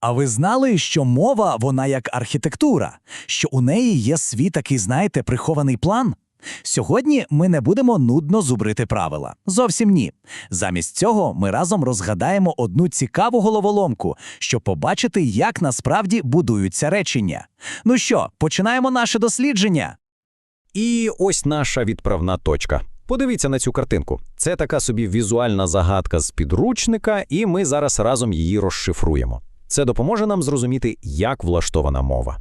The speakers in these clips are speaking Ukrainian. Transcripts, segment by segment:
А ви знали, що мова вона як архітектура, що у неї є свій такий, знаєте, прихований план? Сьогодні ми не будемо нудно зубрити правила. Зовсім ні. Замість цього ми разом розгадаємо одну цікаву головоломку, щоб побачити, як насправді будуються речення. Ну що, починаємо наше дослідження. І ось наша відправна точка. Подивіться на цю картинку. Це така собі візуальна загадка з підручника, і ми зараз разом її розшифруємо. Це допоможе нам зрозуміти, як влаштована мова.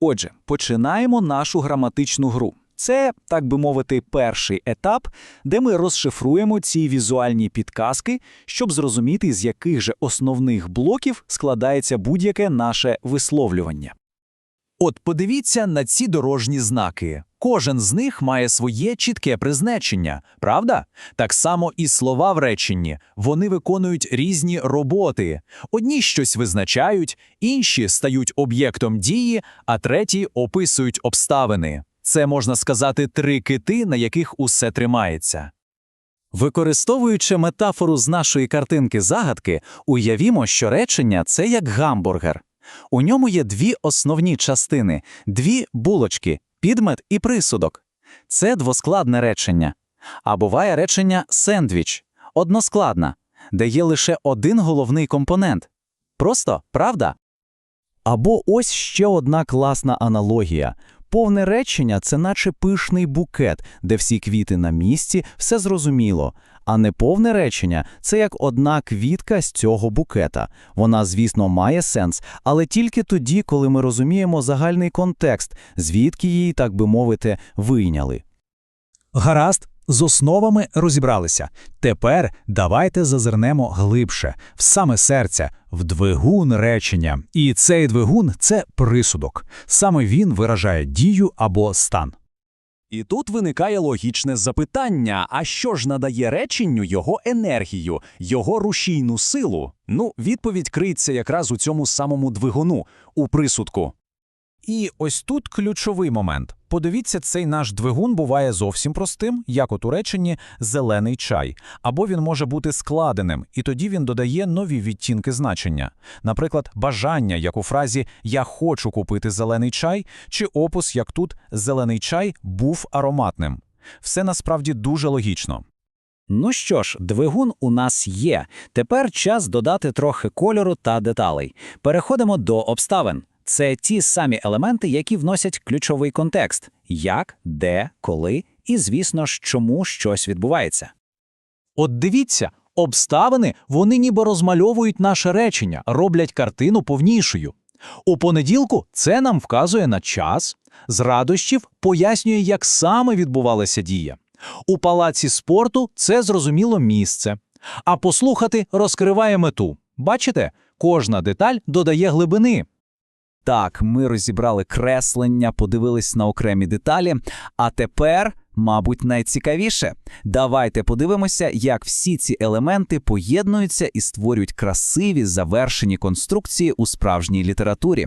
Отже, починаємо нашу граматичну гру. Це, так би мовити, перший етап, де ми розшифруємо ці візуальні підказки, щоб зрозуміти, з яких же основних блоків складається будь-яке наше висловлювання. От подивіться на ці дорожні знаки. Кожен з них має своє чітке призначення, правда? Так само і слова в реченні. Вони виконують різні роботи. Одні щось визначають, інші стають об'єктом дії, а треті описують обставини. Це можна сказати три кити, на яких усе тримається. Використовуючи метафору з нашої картинки загадки, уявімо, що речення це як гамбургер. У ньому є дві основні частини, дві булочки, підмет і присудок. Це двоскладне речення. А буває речення сендвіч, односкладна, де є лише один головний компонент. Просто, правда? Або ось ще одна класна аналогія. Повне речення це наче пишний букет, де всі квіти на місці, все зрозуміло. А неповне речення це як одна квітка з цього букета. Вона, звісно, має сенс, але тільки тоді, коли ми розуміємо загальний контекст, звідки її, так би мовити, вийняли. Гаразд, з основами розібралися. Тепер давайте зазирнемо глибше, в саме серце, в двигун речення. І цей двигун це присудок. Саме він виражає дію або стан. І тут виникає логічне запитання: а що ж надає реченню його енергію, його рушійну силу? Ну, відповідь криється якраз у цьому самому двигуну, у присудку. І ось тут ключовий момент. Подивіться, цей наш двигун буває зовсім простим, як у реченні зелений чай, або він може бути складеним, і тоді він додає нові відтінки значення. Наприклад, бажання, як у фразі Я хочу купити зелений чай, чи опус, як тут зелений чай був ароматним. Все насправді дуже логічно. Ну що ж, двигун у нас є. Тепер час додати трохи кольору та деталей. Переходимо до обставин. Це ті самі елементи, які вносять ключовий контекст: як, де, коли і, звісно ж, чому щось відбувається. От дивіться, обставини вони ніби розмальовують наше речення, роблять картину повнішою. У понеділку це нам вказує на час, з радощів пояснює, як саме відбувалася дія. У палаці спорту це зрозуміло місце. А послухати розкриває мету. Бачите, кожна деталь додає глибини. Так, ми розібрали креслення, подивились на окремі деталі. А тепер, мабуть, найцікавіше. Давайте подивимося, як всі ці елементи поєднуються і створюють красиві завершені конструкції у справжній літературі.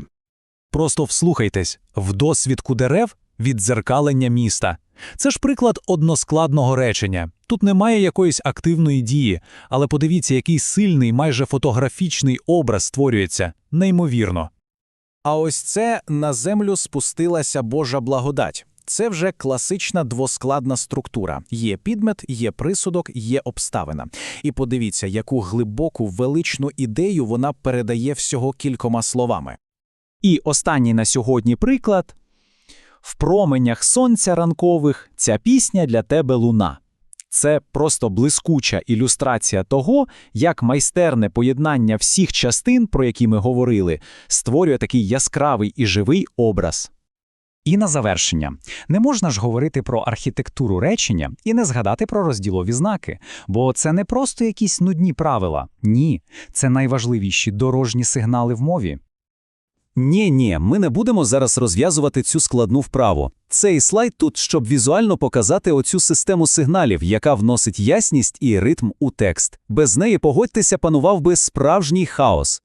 Просто вслухайтесь в досвідку дерев віддзеркалення міста. Це ж приклад односкладного речення. Тут немає якоїсь активної дії, але подивіться, який сильний, майже фотографічний образ створюється. Неймовірно. А ось це на землю спустилася Божа благодать. Це вже класична двоскладна структура. Є підмет, є присудок, є обставина. І подивіться, яку глибоку величну ідею вона передає всього кількома словами. І останній на сьогодні приклад. В променях сонця ранкових ця пісня для тебе луна. Це просто блискуча ілюстрація того, як майстерне поєднання всіх частин, про які ми говорили, створює такий яскравий і живий образ. І на завершення, не можна ж говорити про архітектуру речення і не згадати про розділові знаки, бо це не просто якісь нудні правила. Ні, це найважливіші дорожні сигнали в мові. Ні, ні, ми не будемо зараз розв'язувати цю складну вправу. Цей слайд тут, щоб візуально показати оцю систему сигналів, яка вносить ясність і ритм у текст. Без неї, погодьтеся, панував би справжній хаос.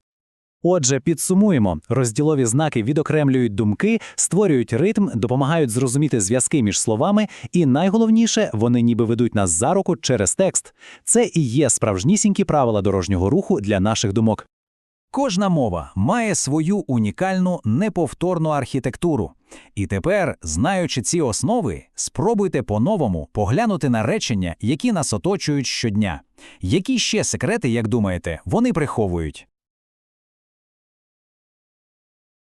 Отже, підсумуємо, розділові знаки відокремлюють думки, створюють ритм, допомагають зрозуміти зв'язки між словами, і найголовніше, вони ніби ведуть нас за руку через текст. Це і є справжнісінькі правила дорожнього руху для наших думок. Кожна мова має свою унікальну неповторну архітектуру. І тепер, знаючи ці основи, спробуйте по-новому поглянути на речення, які нас оточують щодня. Які ще секрети, як думаєте, вони приховують?